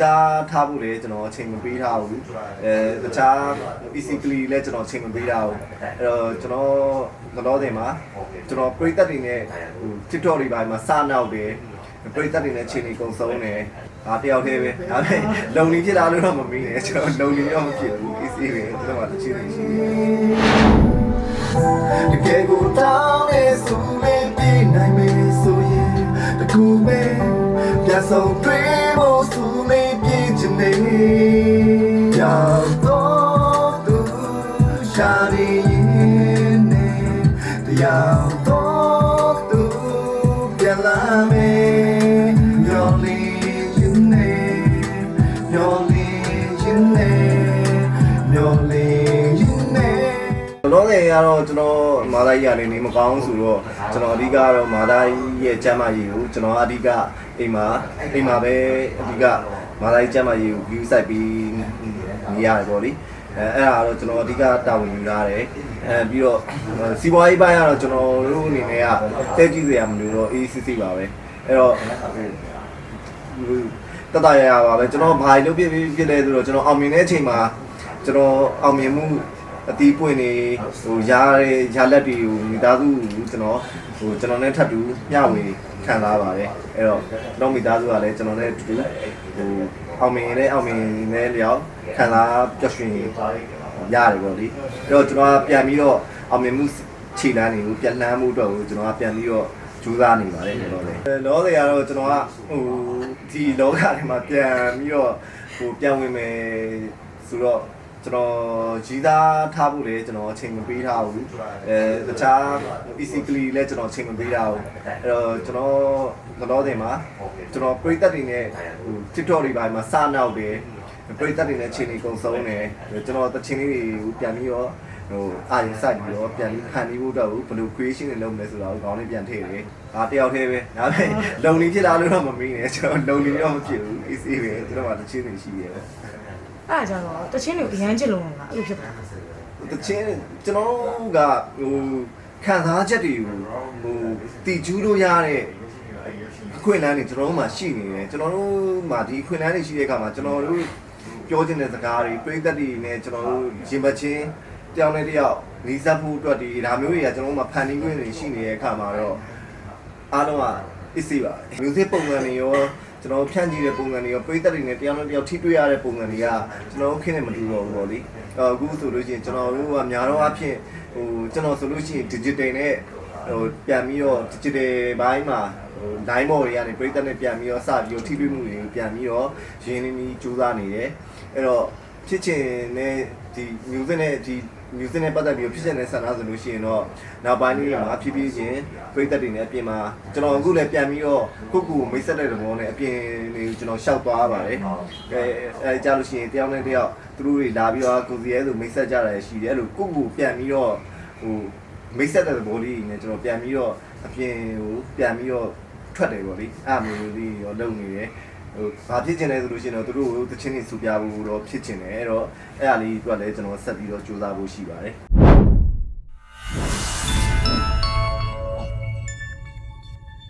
ကြီးသားထားဖို့လည်းကျွန်တော်အချိန်မပေးထားဘူးအဲတခြား physically လည်းကျွန်တော်အချိန်မပေးထားဘူးအဲ့တော့ကျွန်တော်ကတော့တင်မှာကျွန်တော်ပြိသက်တွေနဲ့ဟို TikTok တွေပိုင်းမှာစနောက်တယ်ပြိသက်တွေနဲ့ချိန်နေကုန်ဆုံးတယ်ဒါတယောက်တည်းပဲဒါပေမဲ့လုံနေဖြစ်တာလို့တော့မမီးနဲ့ကျွန်တော်လုံနေတော့မဖြစ်ဘူး easy ပဲကျွန်တော်ကတစ်ချိန်နေရှိတယ်တကယ်ကိုတောင်းနေဆိုမေးပြနိုင်မယ်ဆိုရင်တကူမဲပြတ်ဆုံးတွေ့ဖို့ဆို ရှာနေရင်နဲ့တရားတော့သူပြန်လာမယ်မျောလင်းရင်နဲ့မျောလင်းရင်နဲ့မျောလင်းရင်နဲ့လောလောဆယ်ကတော့ကျွန်တော်မာသားကြီးကနေနေမကောင်းဆိုတော့ကျွန်တော်အဓိကကတော့မာသားကြီးရဲ့ကျမ်းမာရေးကိုကျွန်တော်အဓိကအိမ်မှာအိမ်မှာပဲအဓိကမာသားကြီးကျမ်းမာရေးကို view စိုက်ပြီးနေရတယ်ပေါ့လေ အဲအဲ့ဒါကတော့ကျွန်တော်အဓိကတာဝန်ယူထားတယ်အဲပြီးတော့စီးပွားရေးပိုင်းကတော့ကျွန်တော်တို့အနေနဲ့ကတဲကြည့်စရာမလိုတော့ ACC ပါပဲအဲ့တော့တတရရပါပဲကျွန်တော်ဘာလို့ပြပြပြလဲဆိုတော့ကျွန်တော်အောင်မြင်တဲ့အချိန်မှာကျွန်တော်အောင်မြင်မှုအတီးပွင့်နေဟိုရားရဲရလက်တွေကိုမိသားစုကိုကျွန်တော်ဟိုကျွန်တော်နဲ့ထပ်တူမျှဝေခံစားပါတယ်အဲ့တော့ကျွန်တော်မိသားစုကလည်းကျွန်တော်နဲ့တူတူဟို အောင်မြင်နဲ့အောင်မြင်နဲ့လျောက်ခံစားပျော်ရွှင်ရတယ်ပေါ့လေအဲ့တော့ကျွန်တော်ကပြန်ပြီးတော့အောင်မြင်မှုခြေလမ်းတွေကိုပြန်လှမ်းမှုအတွက်ကိုကျွန်တော်ကပြန်ပြီးတော့ကြိုးစားနေပါတယ်ကျွန်တော်လည်းလောဆယ်ကတော့ကျွန်တော်ကဟိုဒီလောကထဲမှာပြန်ပြီးတော့ဟိုပြန်ဝင်မယ်ဆိုတော့ ကျွန်တော်ကြီးသားထားဖို့လည်းကျွန်တော်အချိန်မပေးထားဘူးအဲတခြား physically လည်းကျွန်တော်အချိန်မပေးထားဘူးအဲ့တော့ကျွန်တော်ကတော့တင်မှာကျွန်တော်ပြိသက်တွေနဲ့ဟို TikTok တွေပိုင်းမှာစနောက်တယ်ပြိသက်တွေနဲ့ချိန်နေကုန်ဆုံးတယ်ကျွန်တော်တချင်းလေးတွေကိုပြန်ပြီးတော့ဟိုအာရုံစိုက်ပြီးတော့ပြန်ပြီးခံပြီးဖို့တော့ဘယ်လို creation တွေလုပ်မလဲဆိုတာကိုခေါင်းလေးပြန်ထည့်တယ်ဒါတယောက်တည်းပဲဒါပေမဲ့လုံနေဖြစ်တာလို့တော့မမီးနဲ့ကျွန်တော်လုံနေတော့မဖြစ်ဘူး easy ပဲကျွန်တော်ကတချင်းတွေရှိရတယ် အဲ့ဒါကြတော့တချင်းတွေကိုအရန်ချစ်လို့မလားအဲ့လိုဖြစ်တာတချင်းကျွန်တော်တို့ကဟိုခံစားချက်တွေကိုဟိုတည်ကျူးလို့ရတဲ့အခွင့်အလမ်းတွေကျွန်တော်တို့မှာရှိနေတယ်ကျွန်တော်တို့မှာဒီအခွင့်အလမ်းတွေရှိတဲ့အခါမှာကျွန်တော်တို့ပြောချင်တဲ့စကားတွေပြိသက်တွေနဲ့ကျွန်တော်တို့ရင်ပတ်ချင်းတယောက်နဲ့တယောက်နီးစပ်ဖို့အတွက်ဒီဒါမျိုးတွေကကျွန်တော်တို့မှာဖန်တီးခွင့်တွေရှိနေတဲ့အခါမှာတော့အားလုံးက easy ပါမျိုးစစ်ပုံစံတွေရော ကျွန်တော်ဖြန့်ကြည့်တဲ့ပုံစံတွေရောပြိသက်တွေနဲ့တယောက်နဲ့တယောက်ထိတွေ့ရတဲ့ပုံစံတွေကကျွန်တော်တို့ခင်းနေမတူတော့ဘူးပေါ့လေအခုဆိုလို့ရှိရင်ကျွန်တော်တို့ကများတော့အဖြစ်ဟိုကျွန်တော်ဆိုလို့ရှိရင် digital နဲ့ဟိုပြန်ပြီးတော့ digital ဘိုင်းမှာဟို line ဘော်တွေကနေပြိသက်နဲ့ပြန်ပြီးတော့စပြီးတော့ထိတွေ့မှုတွေပြန်ပြီးတော့ရင်းနှီးပြီးစူးစမ်းနေတယ်အဲ့တော့ ဖြစ်ချင်တဲ့ဒီ music နဲ့ဒီ music နဲ့ပတ်သက်ပြီးတော့ဖြစ်ချင်တဲ့ဆန္ဒဆိုလို့ရှိရင်တော့နောက်ပိုင်းလေးမှာဖြည်းဖြည်းချင်းပြိသက်တွေနဲ့အပြင်မှာကျွန်တော်အခုလည်းပြန်ပြီးတော့ကိုကူမိတ်ဆက်တဲ့သဘောနဲ့အပြင်လေးကျွန်တော်ရှောက်သွားပါတယ်အဲအဲကြားလို့ရှိရင်တယောက်နဲ့တယောက်သူတို့တွေလာပြီးတော့ကိုစီရဲဆိုမိတ်ဆက်ကြတာရှိတယ်အဲ့လိုကိုကူပြန်ပြီးတော့ဟိုမိတ်ဆက်တဲ့သဘောလေးနဲ့ကျွန်တော်ပြန်ပြီးတော့အပြင်ဟိုပြန်ပြီးတော့ထွက်တယ်ပေါ့လေအဲ့မျိုးလေးရောလုပ်နေတယ် ဟိုဘာဖြစ်ချင်လဲဆိုလို့ရှိရင်တော့သူတို့ကိုတချင်းနေစူပြဖို့တော့ဖြစ်ချင်တယ်အဲ့တော့အဲ့ဒါလေးအတွက်လည်းကျွန်တော်ဆက်ပြီးတော့စူးစမ်းဖို့ရှိပါတယ်